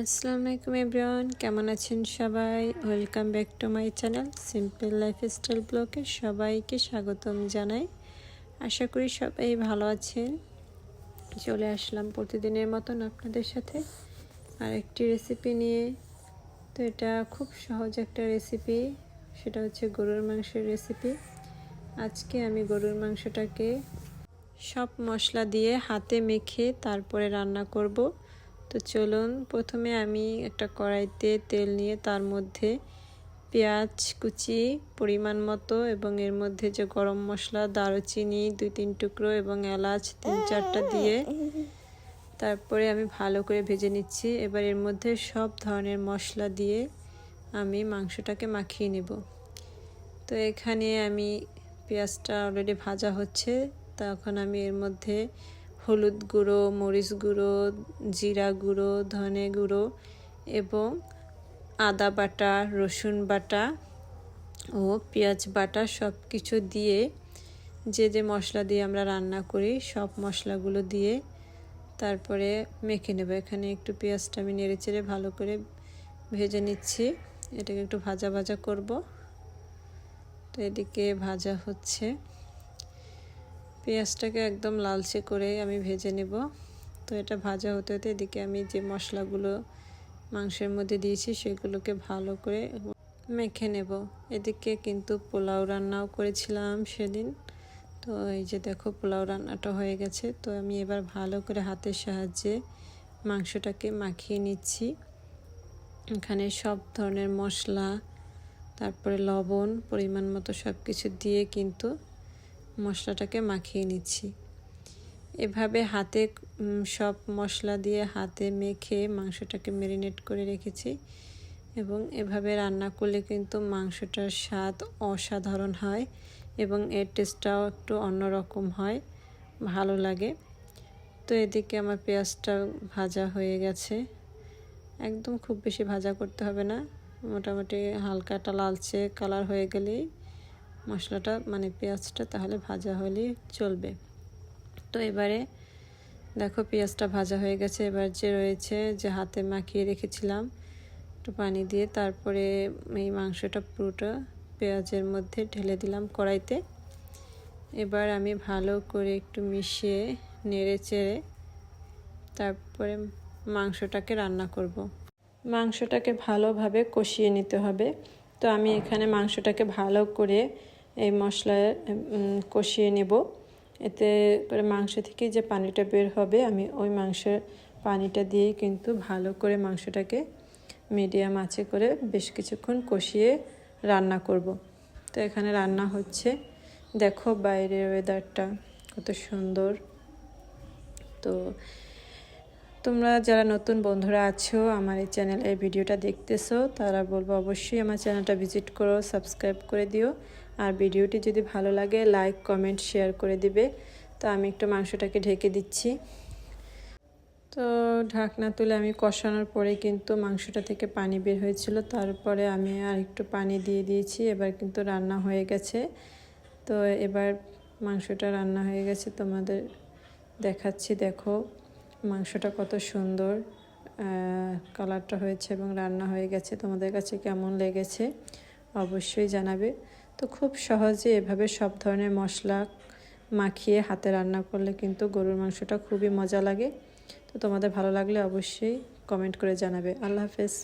আসসালামু আলাইকুম এভরিওয়ান, কেমন আছেন সবাই? Welcome back to my channel simple lifestyle ব্লগে সবাইকে স্বাগতম জানাই। আশা করি সবাই ভালো আছেন। চলে আসলাম প্রতিদিনের মতন আপনাদের সাথে আরেকটি রেসিপি নিয়ে। তো এটা খুব সহজ একটা রেসিপি সেটা হচ্ছে গরুর মাংসের রেসিপি আজকে আমি গরুর মাংসটাকে সব মশলা দিয়ে হাতে মেখে তারপরে রান্না করব। তো চলুন, প্রথমে আমি একটা কড়াইতে তেল নিয়ে তার মধ্যে পেঁয়াজ কুচি পরিমাণ মতো এবং এর মধ্যে যে গরম মশলা, দারুচিনি দুই তিন টুকরো এবং এলাচ তিন চারটা দিয়ে তারপরে আমি ভালো করে ভেজে নিচ্ছি। এবার এর মধ্যে সব ধরনের মশলা দিয়ে আমি মাংসটাকে মাখিয়ে নেব। তো এখানে আমি পেঁয়াজটা অলরেডি ভাজা হচ্ছে। তখন আমি এর মধ্যে হলুদ গুঁড়ো, মরিচ গুঁড়ো, জিরা গুঁড়ো, ধনে গুঁড়ো এবং আদা বাটা, রসুন বাটা ও পেঁয়াজ বাটা সব কিছু দিয়ে যে যে মশলা দিয়ে আমরা রান্না করি, সব মশলাগুলো দিয়ে তারপরে মেখে নেব। এখানে একটু পেঁয়াজটা আমি নেড়ে চেড়ে ভালো করে ভেজে নিচ্ছি। এটাকে একটু ভাজা ভাজা করব। তো এদিকে ভাজা হচ্ছে। পেঁয়াজটাকে একদম লালচে করে আমি ভেজে নেব। তো এটা ভাজা হতে হতে এদিকে আমি যে মশলাগুলো মাংসের মধ্যে দিয়েছি সেগুলোকে ভালো করে মেখে নেব। এদিকে কিন্তু পোলাও রান্নাও করেছিলাম সেদিন। তো এই যে দেখো পোলাও রান্নাটা হয়ে গেছে। তো আমি এবার ভালো করে হাতের সাহায্যে মাংসটাকে মাখিয়ে নিচ্ছি। এখানে সব ধরনের মশলা, তারপরে লবণ, পরিমাণ মতো সব কিছু দিয়ে কিন্তু মশলাটাকে মাখিয়ে নিচ্ছি। এভাবে হাতে সব মশলা দিয়ে হাতে মেখে মাংসটাকে ম্যারিনেট করে রেখেছি এবং এভাবে রান্না করলে কিন্তু মাংসটার স্বাদ অসাধারণ হয় এবং এর টেস্টটাও একটু অন্যরকম হয়, ভালো লাগে। তো এদিকে আমার পেঁয়াজটা ভাজা হয়ে গেছে। একদম খুব বেশি ভাজা করতে হবে না, মোটামুটি হালকাটা লালচে কালার হয়ে গেলেই মশলাটা মানে পেঁয়াজটা তাহলে ভাজা হলেই চলবে। তো এবারে দেখো পেঁয়াজটা ভাজা হয়ে গেছে। এবার যে রয়েছে, যে হাতে মাখিয়ে রেখেছিলাম, একটু পানি দিয়ে তারপরে এই মাংসটা পুরোটা পেঁয়াজের মধ্যে ঢেলে দিলাম কড়াইতে। এবার আমি ভালো করে একটু মিশিয়ে নেড়ে চেড়ে তারপরে মাংসটাকে রান্না করব। মাংসটাকে ভালোভাবে কষিয়ে নিতে হবে। তো আমি এখানে মাংসটাকে ভালো করে এই মশলায় কষিয়ে নেব। এতে করে মাংস থেকে যে পানিটা বের হবে, আমি ওই মাংসের পানিটা দিয়ে কিন্তু ভালো করে মাংসটাকে মিডিয়াম আঁচে করে বেশ কিছুক্ষণ কষিয়ে রান্না করব। তো এখানে রান্না হচ্ছে। দেখো বাইরের ওয়েদারটা কত সুন্দর। তো তোমরা যারা নতুন বন্ধুরা আছো, আমার এই চ্যানেলের ভিডিওটা দেখতেছো, তারা বলব অবশ্যই আমার চ্যানেলটা ভিজিট করো সাবস্ক্রাইব করে দিও। আর ভিডিওটি যদি ভালো লাগে লাইক কমেন্ট শেয়ার করে দিবে। তো আমি একটু মাংসটাকে ঢেকে দিচ্ছি। তো ঢাকনা তুলে আমি কষানোর পরে কিন্তু মাংসটা থেকে পানি বের হয়েছিল। তারপরে আমি আর একটু পানি দিয়ে দিয়েছি। এবার কিন্তু রান্না হয়ে গেছে। তো এবার মাংসটা রান্না হয়ে গেছে। তোমাদের দেখাচ্ছি, দেখো মাংসটা কত সুন্দর কালারটা হয়েছে এবং রান্না হয়ে গেছে। তোমাদের কাছে কেমন লেগেছে অবশ্যই জানাবে। তো খুব সহজে এভাবে সব ধরনের মশলা মাখিয়ে হাতে রান্না করলে কিন্তু গরুর মাংসটা খুবই মজা লাগে। তো তোমাদের ভালো লাগলে অবশ্যই কমেন্ট করে জানাবে। আল্লাহ হাফেজ।